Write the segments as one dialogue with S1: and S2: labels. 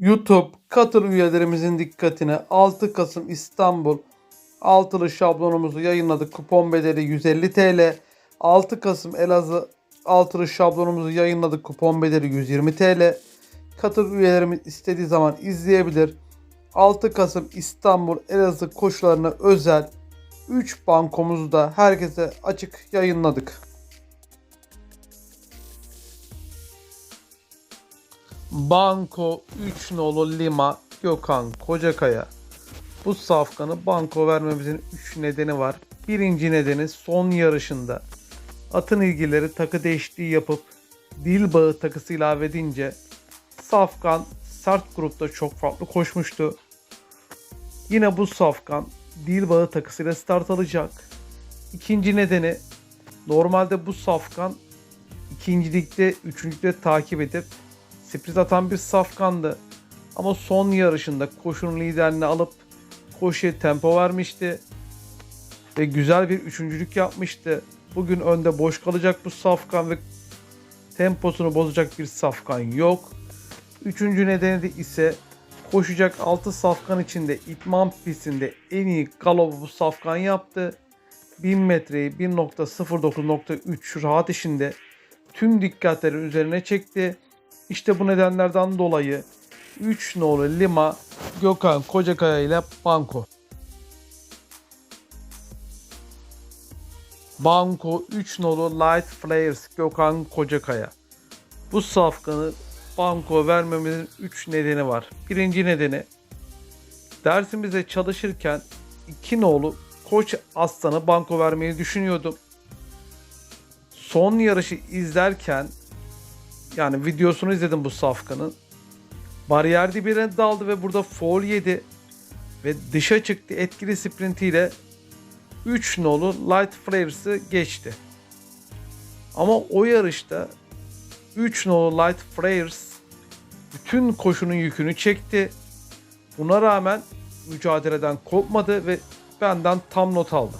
S1: YouTube katıl üyelerimizin dikkatine 6 Kasım İstanbul altılı şablonumuzu yayınladık. Kupon bedeli 150 TL. 6 Kasım Elazığ altılı şablonumuzu yayınladık. Kupon bedeli 120 TL. Katıl üyelerimiz istediği zaman izleyebilir. 6 Kasım İstanbul Elazığ koşularına özel 3 bankomuzu da herkese açık yayınladık. Banko 3 nolu Lima Gökhan Kocakaya. Bu safkanı banko vermemizin 3 nedeni var. Birinci nedeni son yarışında atın ilgileri takı değişikliği yapıp dil bağı takısı ilave edince safkan sert grupta çok farklı koşmuştu. Yine bu safkan dil bağı takısıyla start alacak. İkinci nedeni normalde bu safkan ikincilikte, üçüncülükte takip edip sprint atan bir safkandı. Ama son yarışında koşunun liderliğini alıp koşuya tempo vermişti. Ve güzel bir üçüncülük yapmıştı. Bugün önde boş kalacak bu safkan ve temposunu bozacak bir safkan yok. Üçüncü nedeni de ise koşacak 6 safkan içinde itman pistinde en iyi galopu bu safkan yaptı. 1000 metreyi 1.09.3 rahat işinde tüm dikkatleri üzerine çekti. İşte bu nedenlerden dolayı 3 nolu Lima Gökhan Kocakaya ile Banko. Banko 3 nolu Light Flares Gökhan Kocakaya. Bu safkanı banko vermemizin 3 nedeni var. Birinci nedeni dersimizde çalışırken 2 nolu Koç Aslan'ı banko vermeyi düşünüyordum. Son yarışı izlerken yani videosunu izledim bu safkanın. Bariyer dibine daldı ve burada foul yedi. Ve dışa çıktı etkili sprintiyle 3 nolu Light Flares'ı geçti. Ama o yarışta 3 nolu Light Flares bütün koşunun yükünü çekti. Buna rağmen mücadeleden kopmadı ve benden tam not aldı.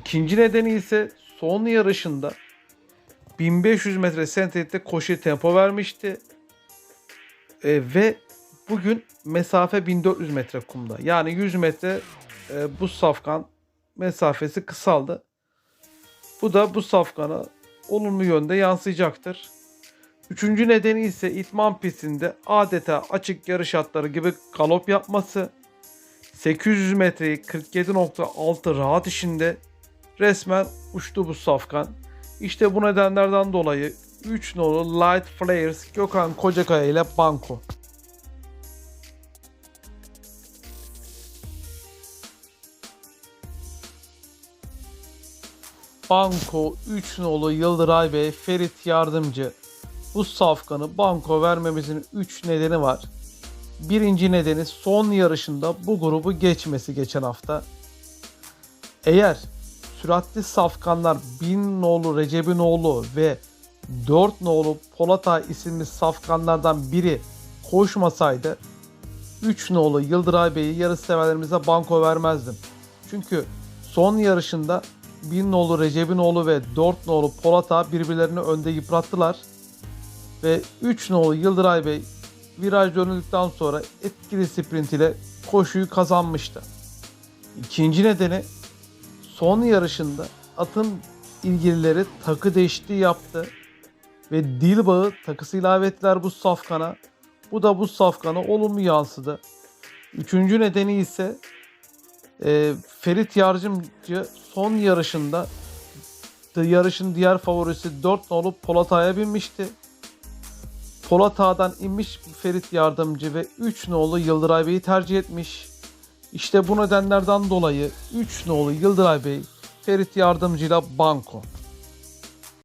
S1: İkinci nedeni ise son yarışında 1500 metre sentetikte koşuya tempo vermişti. E, ve bugün mesafe 1400 metre kumda. Yani 100 metre e, bu safkan mesafesi kısaldı. Bu da bu safkana olumlu yönde yansıyacaktır. Üçüncü nedeni ise itman pistinde adeta açık yarış atları gibi galop yapması. 800 metreyi 47.6 rahat işinde resmen uçtu bu safkan. İşte bu nedenlerden dolayı 3 nolu Light Flares Gökhan Kocakaya ile Banko. Banko 3 nolu Yıldıray Bey Ferit Yardımcı. Bu safkanı banko vermemizin 3 nedeni var. Birinci nedeni son yarışında bu grubu geçmesi geçen hafta. Eğer süratli safkanlar 1000 nolu Recep'inoğlu ve 4 nolu Polatay isimli safkanlardan biri koşmasaydı 3 nolu Yıldıray Bey'i yarış severlerimize banko vermezdim. Çünkü son yarışında 1000 nolu Recep'inoğlu ve 4 nolu Polatay birbirlerini önde yıprattılar. Ve 3 nolu Yıldıray Bey viraj dönüldükten sonra etkili sprint ile koşuyu kazanmıştı. İkinci nedeni son yarışında atın ilgilileri takı değişikliği yaptı ve dil bağı takısı ilave ettiler bu safkana. Bu da bu safkana olumlu yansıdı. Üçüncü nedeni ise e, Ferit Yardımcı son yarışında da yarışın diğer favorisi 4 nolu Polatay'a binmişti. Polat Ağa'dan inmiş Ferit Yardımcı ve 3 nolu Yıldıray Bey'i tercih etmiş. İşte bu nedenlerden dolayı 3 nolu Yıldıray Bey Ferit Yardımcı ile banko.